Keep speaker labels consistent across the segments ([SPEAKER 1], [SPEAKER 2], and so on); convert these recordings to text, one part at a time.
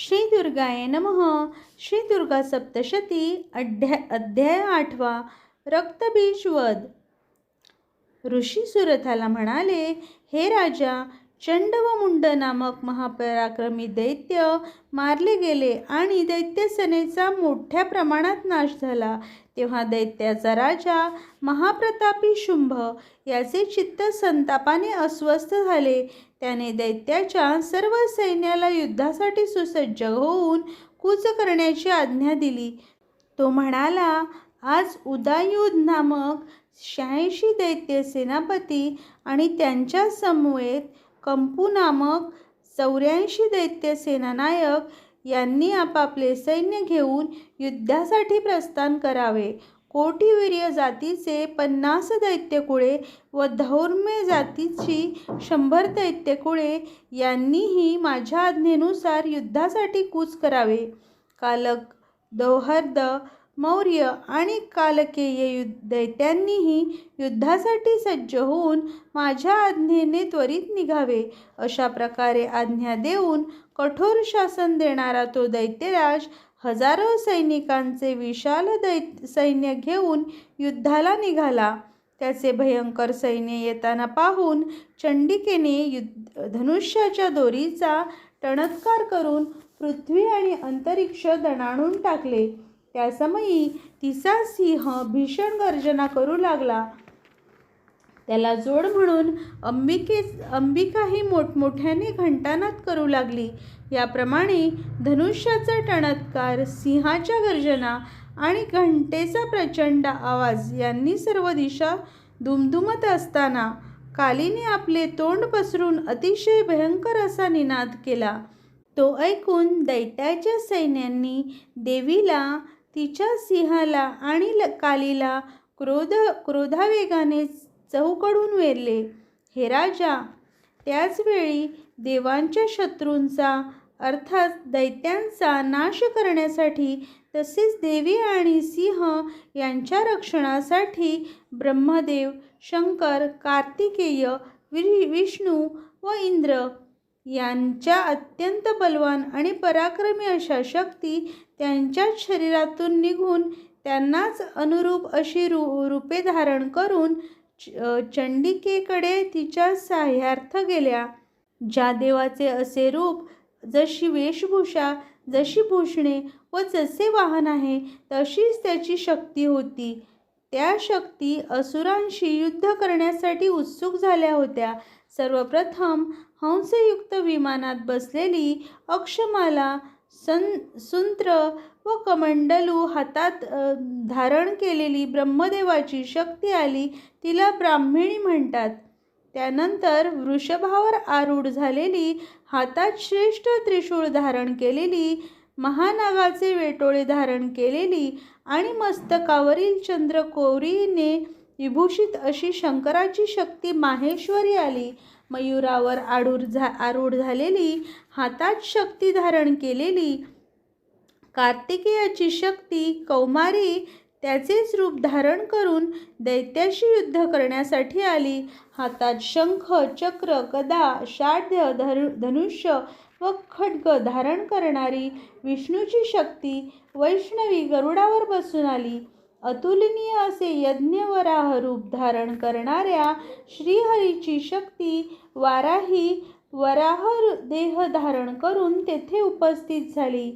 [SPEAKER 1] श्री दुर्गाय नमः। श्री दुर्गा सप्तशती अध्याय अध्याय आठवा रक्तबीज वध। ऋषी सुरथाला म्हणाले हे राजा चंड व मुंड नामक महापराक्रमी दैत्य मारले गेले आणि दैत्यसेनेचा मोठ्या प्रमाणात नाश झाला. तेव्हा दैत्याचा राजा महाप्रतापी शुंभ याचे चित्त संतापाने अस्वस्थ झाले. त्याने दैत्याच्या सर्व सैन्याला युद्धासाठी सुसज्ज होऊन कूच करण्याची आज्ञा दिली. तो म्हणाला आज उदायुध नामक शहाऐंशी दैत्य सेनापती आणि त्यांच्या समवेत कंपू नामक चौऱ्याऐंशी दैत्य सेनानायक यांनी आपापले सैन्य घेऊन युद्धासाठी प्रस्थान करावे. कोटिवीर्य जातीचे पन्नास दैत्यकुळे व धौर्म्य जातीची शंभर दैत्यकुळे यांनीही माझ्या आज्ञेनुसार युद्धासाठी कूच करावे. कालक दौहर्द मौर्य आणि कालकेय युद्ध दैत्यांनीही युद्धासाठी सज्ज होऊन माझ्या आज्ञेने त्वरित निघावे. अशा प्रकारे आज्ञा देऊन कठोर शासन देणारा तो दैत्यराज हजारो सैनिकांचे विशाल दै सैन्य घेऊन युद्धाला निघाला. त्याचे भयंकर सैन्य येताना पाहून चंडिकेने युद्ध धनुष्याच्या दोरीचा टणत्कार करून पृथ्वी आणि अंतरिक्ष दणाणून टाकले. त्यासमयी तिचा सिंह भीषण गर्जना करू लागला. त्याला जोड म्हणून अंबिके अंबिकाही मोठमोठ्याने घंटानाद करू लागली. याप्रमाणे धनुष्याचा टणत्कार सिंहाच्या गर्जना आणि घंटेचा प्रचंड आवाज यांनी सर्व दिशा दुमदुमत असताना कालीने आपले तोंड पसरून अतिशय भयंकर असा निनाद केला. तो ऐकून दैत्याच्या सैन्यांनी देवीला तिच्या सिंहाला आणि ल कालीला क्रोध क्रोधावेगाने चहूकडून वेरले. हे राजा त्याचवेळी देवांच्या शत्रूंचा अर्थात दैत्यांचा नाश करण्यासाठी तसेच देवी आणि सिंह यांच्या रक्षणासाठी ब्रह्मदेव शंकर कार्तिकेय वि विष्णू व इंद्र यांच्या अत्यंत बलवान आणि पराक्रमी अशा शक्ती त्यांच्याच शरीरातून निघून त्यांनाच अनुरूप अशी रू रूपे धारण करून चंडिकेकडे तिच्या साह्यार्थ गेल्या. ज्या देवाचे असे रूप जशी वेशभूषा जशी भूषणे व जसे वाहन आहे तशीच त्याची शक्ती होती. त्या शक्ती असुरांशी युद्ध करण्यासाठी उत्सुक झाल्या होत्या. सर्वप्रथम हंसयुक्त विमानात बसलेली अक्षमाला सन सुंत्र व कमंडलू हातात धारण केलेली ब्रह्मदेवाची शक्ती आली तिला ब्राह्मिणी म्हणतात. त्यानंतर वृषभावर आरूढ झालेली हातात श्रेष्ठ त्रिशूळ धारण केलेली महानागाचे वेटोळे धारण केलेली आणि मस्तकावरील चंद्रकोरीने विभूषित अशी शंकराची शक्ती माहेश्वरी आली. मयुरावर आडूर झा आरूढ झालेली हातात शक्ती धारण केलेली. कार्तिकेयाची शक्ती कौमारी त्याचेच रूप धारण करून दैत्याशी युद्ध करण्यासाठी आली. हातात शंख चक्र गदा शाढ्य धनु धनुष्य व खड्ग धारण करणारी विष्णूची शक्ती वैष्णवी गरुडावर बसून आली. अतुलनीय असे यज्ञवराह रूप धारण करणाऱ्या श्रीहरीची शक्ती वाराही वराह देह धारण करून तेथे उपस्थित झाली.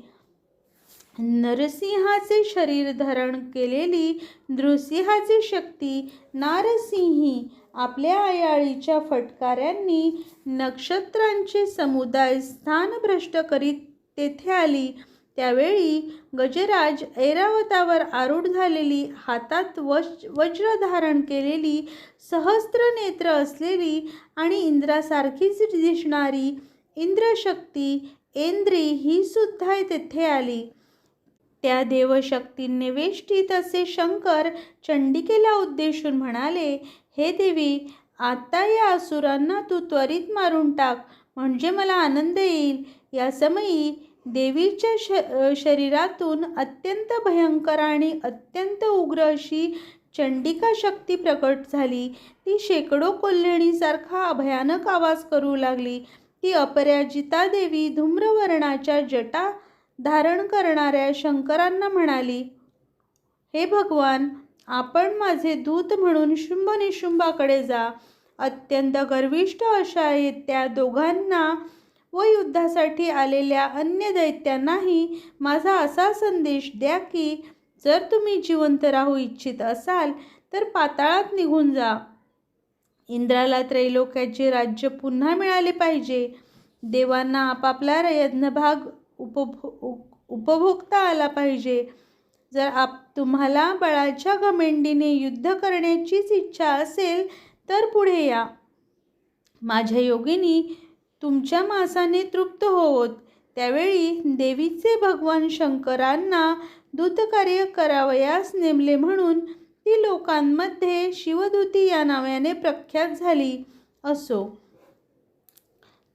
[SPEAKER 1] नरसिंहाचे शरीर धारण केलेली नृसिंहाची शक्ती नारसिंही आपल्या आयाळीच्या फटकाऱ्यांनी नक्षत्रांचे समुदाय स्थानभ्रष्ट करीत तेथे आली. त्यावेळी गजराज ऐरावतावर आरूढ झालेली हातात वज वज्र धारण केलेली सहस्त्र नेत्र असलेली आणि इंद्रासारखीच दिसणारी इंद्रशक्ती इंद्री ही सुद्धा तेथे आली. त्या देवशक्तींनी वेष्टीत असे शंकर चंडिकेला उद्देशून म्हणाले हे देवी आता या असुरांना तू त्वरित मारून टाक म्हणजे मला आनंद येईल. या समयी देवीच्या श शरीरातून अत्यंत भयंकर आणि अत्यंत उग्र अशी चंडिका शक्ती प्रकट झाली. ती शेकडो कोल्हेणीसारखा भयानक आवाज करू लागली. ती अपराजिता देवी धूम्रवर्णाच्या जटा धारण करणाऱ्या शंकरांना म्हणाली हे भगवान आपण माझे दूत म्हणून शुंभ निशुंभाकडे जा. अत्यंत गर्विष्ठ अशा त्या दोघांना व युद्धासाठी आलेल्या अन्य दैत्यांनाही माझा असा संदेश द्या की जर तुम्ही जिवंत राहू इच्छित असाल तर पाताळात निघून जा. इंद्राला त्रैलोक्याचे राज्य पुन्हा मिळाले पाहिजे. देवांना आपापला यज्ञभाग उपभो उपभोगता आला पाहिजे. जर आप तुम्हाला बळाच्या घमेंडीने युद्ध करण्याचीच इच्छा असेल तर पुढे या. माझ्या योगिनी तुमच्या मासाने तृप्त होवोत. त्यावेळी देवीचे भगवान शंकरांना दूतकार्य करावयास नेमले म्हणून ती लोकांमध्ये शिवदूती या नावाने प्रख्यात झाली असो.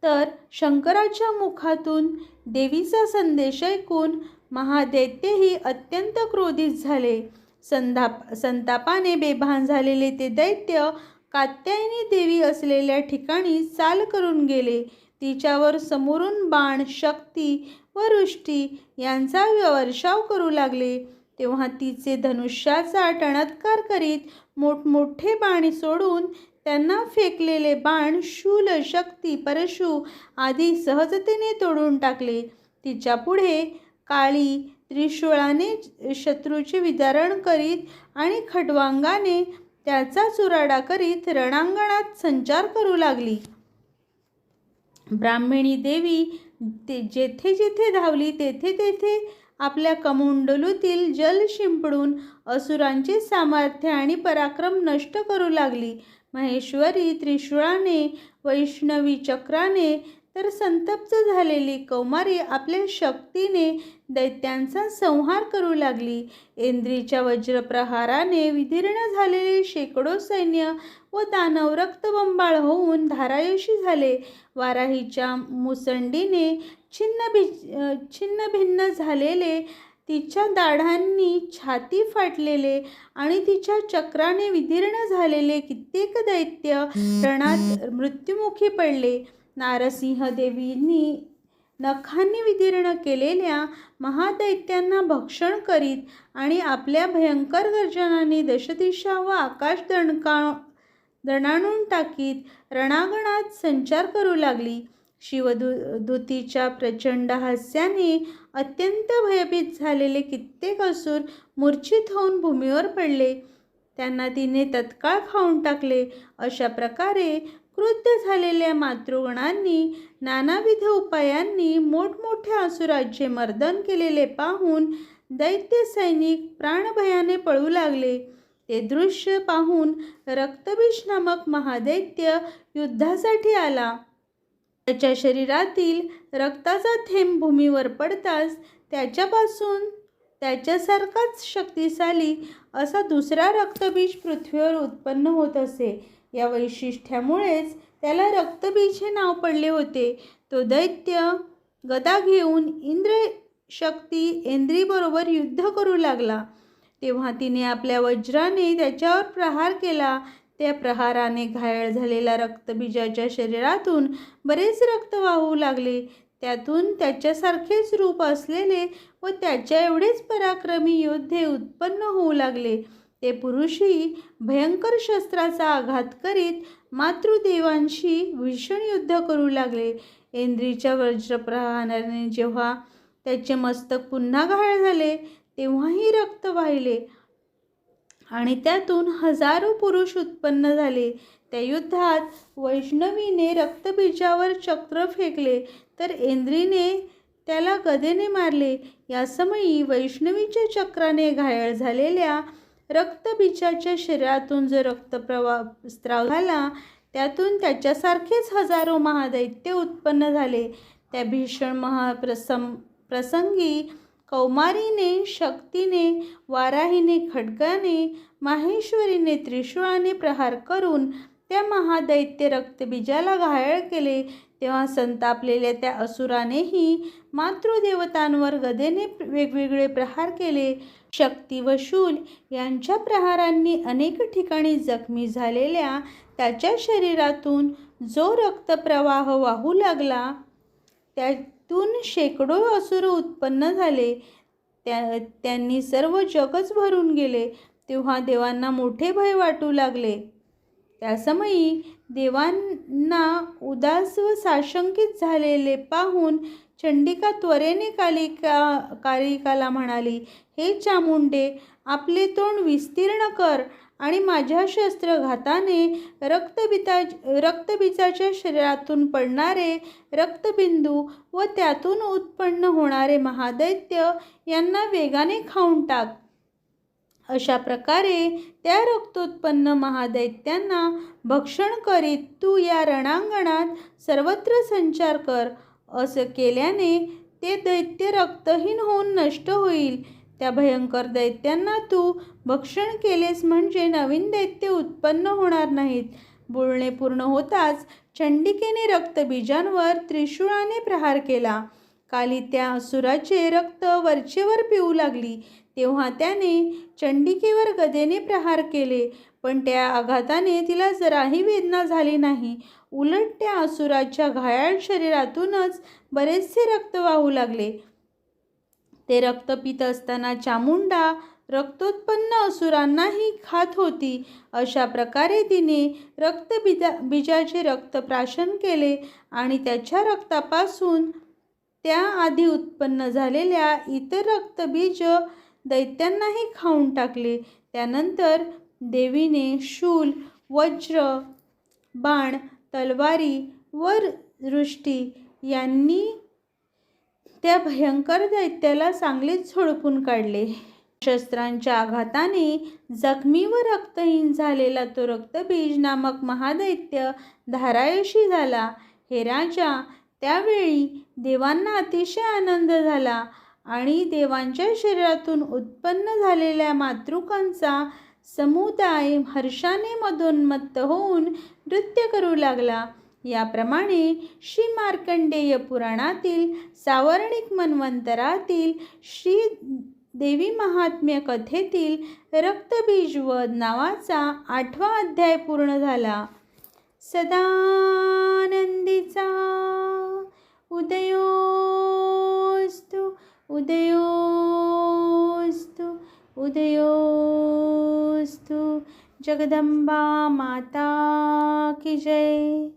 [SPEAKER 1] तर शंकराच्या मुखातून देवीचा संदेश ऐकून महादैत्यही अत्यंत क्रोधित झाले. संधाप संतापाने बेभान झालेले ते दैत्य कात्यायनी देवी असलेल्या ठिकाणी चाल करून गेले. तिच्यावर समोरून बाण शक्ती व वृष्टी यांचा वर्षाव करू लागले. तेव्हा तिचे धनुष्याचा टणत्कार करीत मोठमोठे बाण सोडून त्यांना फेकलेले बाण शूल शक्ती परशु आदी सहजतेने तोडून टाकले. तिच्या पुढे काळी त्रिशूळाने शत्रूचे विदारण करीत आणि खडवांगाने त्याचा चुराडा करीत रणांगणात संचार करू लागली. ब्राह्मणी देवी ते जेथे जेथे धावली तेथे तेथे आपल्या कमुंडलूतील जल शिंपडून असुरांचे सामर्थ्य आणि पराक्रम नष्ट करू लागली. महेश्वरी त्रिशूळाने वैष्णवी चक्राने तर संतप्त झालेली कौमारी आपल्या शक्तीने दैत्यांचा संहार करू लागली. इंद्रीच्या वज्रप्रहाराने विदीर्ण झालेले शेकडो सैन्य व दानव रक्तबंबाळ होऊन धारायशी झाले. वाराहीच्या मुसंडीने छिन्न भि छिन्न भिन्न झालेले तिच्या दाढांनी छाती फाटलेले आणि तिच्या चक्राने विदीर्ण झालेले कित्येक दैत्य रणात मृत्युमुखी पडले. नारसिंह देवींनी नखांनी विदीर्ण केलेल्या महादैत्यांना भक्षण करीत आणि आपल्या भयंकर गर्जनाने दशदिशा व आकाश दणका दणाणून टाकीत रणागणात संचार करू लागली. शिवदू दूतीच्या प्रचंड हास्याने अत्यंत भयभीत झालेले कित्येक असुर मूर्छित होऊन भूमीवर पडले. त्यांना तिने तत्काळ खाऊन टाकले. अशा प्रकारे क्रुद्ध झालेल्या मातृगणांनी नानाविध उपायांनी मोठमोठ्या असुराचे मर्दन केलेले पाहून दैत्य सैनिक प्राणभयाने पळू लागले. ते दृश्य पाहून रक्तबीष नामक महादैत्य युद्धासाठी आला. त्याच्या शरीरातील रक्ताचा थेंब भूमीवर पडताच त्याच्यापासून त्याच्यासारखाच शक्तिशाली असा दुसरा रक्तबीज पृथ्वीवर उत्पन्न होत असे. या वैशिष्ट्यामुळेच त्याला रक्तबीज हे नाव पडले होते. तो दैत्य गदा घेऊन इंद्र शक्ती इंद्रीबरोबर युद्ध करू लागला. तेव्हा तिने आपल्या वज्राने त्याच्यावर प्रहार केला. त्या प्रहाराने घायल झालेल्या रक्तबीजाच्या शरीरातून बरेच रक्त वाहू लागले. त्यातून त्याच्यासारखेच रूप असलेले व त्याच्या एवढेच पराक्रमी योद्धे उत्पन्न होऊ लागले. ते पुरुषही भयंकर शस्त्राचा आघात करीत मातृदेवांशी भीषण युद्ध करू लागले. इंद्रीच्या वज्रप्रहाराने जेव्हा त्याचे मस्तक पुन्हा घाळ झाले तेव्हाही रक्त वाहिले आणि त्यातून हजारो पुरुष उत्पन्न झाले. त्या युद्धात वैष्णवीने रक्तबीजावर चक्र फेकले तर इंद्रीने त्याला गदेने मारले. या समयी वैष्णवीच्या चक्राने घायल झालेल्या रक्तबीजाच्या शरीरातून जो रक्तप्रवाह स्त्राव झाला त्यातून त्याच्यासारखेच हजारो महादैत्य उत्पन्न झाले. त्या भीषण महाप्रसम प्रसंगी कौमारीने शक्तीने वाराहीने खड्गाने माहेश्वरीने त्रिशूळाने प्रहार करून त्या महादैत्य रक्तबीजाला घायल केले. तेव्हा संतापलेल्या त्या असुरानेही मातृदेवतांवर गदेने वेगवेगळे प्रहार केले. शक्ती व शूल यांच्या प्रहारांनी अनेक ठिकाणी जखमी झालेल्या त्याच्या शरीरातून जो रक्तप्रवाह वाहू लागला त्यातून शेकडो असुर उत्पन्न झाले. त्या त्यांनी सर्व जगच भरून गेले तेव्हा देवांना मोठे भय वाटू लागले. त्यासमयी देवांना उदास व साशंकित झालेले पाहून चंडिका त्वरेने कालिका कालिकाला म्हणाली हे चामुंडे आपले तोंड विस्तीर्ण कर आणि माझ्या शस्त्रघाताने रक्तबिता रक्तबीजाच्या शरीरातून पडणारे रक्तबिंदू व त्यातून उत्पन्न होणारे महादैत्य यांना वेगाने खाऊन टाक. अशा प्रकारे त्या रक्तोत्पन्न महादैत्यांना भक्षण करीत तू या रणांगणात सर्वत्र संचार कर. असं केल्याने ते दैत्य रक्तहीन होऊन नष्ट होईल. त्या भयंकर दैत्यांना तू भक्षण केलेस म्हणजे नवीन दैत्य उत्पन्न होणार नाहीत. बोलणे पूर्ण होताच चंडिकेने रक्तबीजांवर त्रिशूळाने प्रहार केला. काली त्या असुराचे रक्त वरचेवर पिऊ लागली. तेव्हा त्याने चंडिकेवर गदेने प्रहार केले पण त्या आघाताने तिला जराही वेदना झाली नाही. उलट त्या असुराच्या घायाळ शरीरातूनच बरेचसे रक्त वाहू लागले. ते रक्त पित असताना चामुंडा रक्तोत्पन्न असुरांनाही खात होती. अशा प्रकारे तिने रक्तबीजा बीजाचे रक्त प्राशन केले आणि त्याच्या रक्तापासून त्याआधी उत्पन्न झालेल्या इतर रक्तबीज दैत्यांनाही खाऊन टाकले. त्यानंतर देवीने शूल वज्र बाण तलवारी व दृष्टी यांनी त्या भयंकर दैत्याला चांगलेच झोडपून काढले. शस्त्रांच्या आघाताने जखमी व रक्तहीन झालेला तो रक्तबीज नामक महादैत्य धारायशी झाला. हे राजा त्यावेळी देवांना अतिशय आनंद झाला. आणि देवांच्या शरीरातून उत्पन्न झालेल्या मातृकांचा समुदाय हर्षाने मधोन्मत्त होऊन नृत्य करू लागला. याप्रमाणे श्री मार्कंडेय पुराणातील सावर्णिक मन्वंतरातील श्री देवी महात्म्य कथेतील रक्तबीजवध नावाचा आठवा अध्याय पूर्ण झाला. सदानंदीचा उदयो उदयोस्तु उदयोस्तु जगदंबा माता की जय।